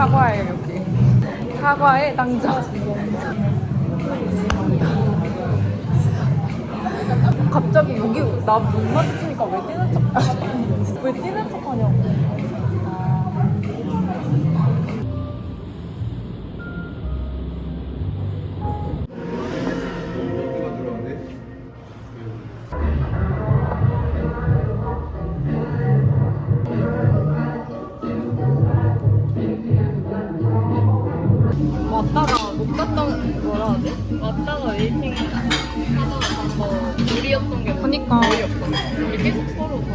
사과예요 여기. 사과의 당장. 갑자기 여기 나 못 마주치니까 왜 뛰는 척 왜 뛰는 척하냐고. 갔던 뭐라 하지? 왔다가 웨이팅 하다가 가서 무리였던 게 그니까. 무리였던 거. 우리 계속 서로 가.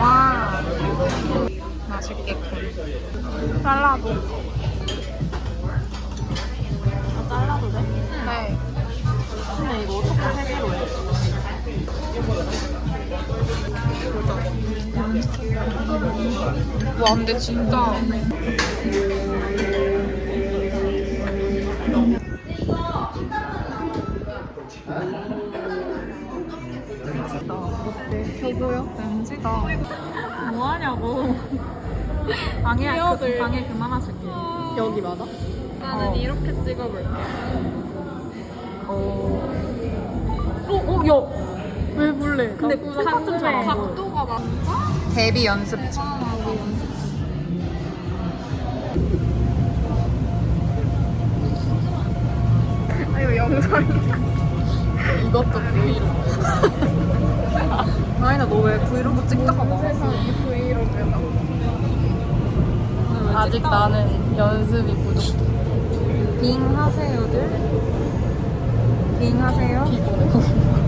와 맛있겠군 잘라도 아, 잘라도 돼? 네 근데 이거 어떻게 세 개로 해? 와 근데 진짜 저도요? 렌지다. 뭐 하냐고. 방해, 그, 방해 그만하실게. 여기 맞아? 나는 어. 이렇게 찍어볼게. 어. 어, 어, 야. 왜 볼래? 근데 똑같은 줄 알고. 각도가 맞아? 데뷔 연습 중. 아유 영상. 이 것도 브이로그. 아이나 너왜 브이로그 찍다가 막 세상에 브이로그다. 아직 나는 연습이 부족. 빙 하세요들. 빙 하세요.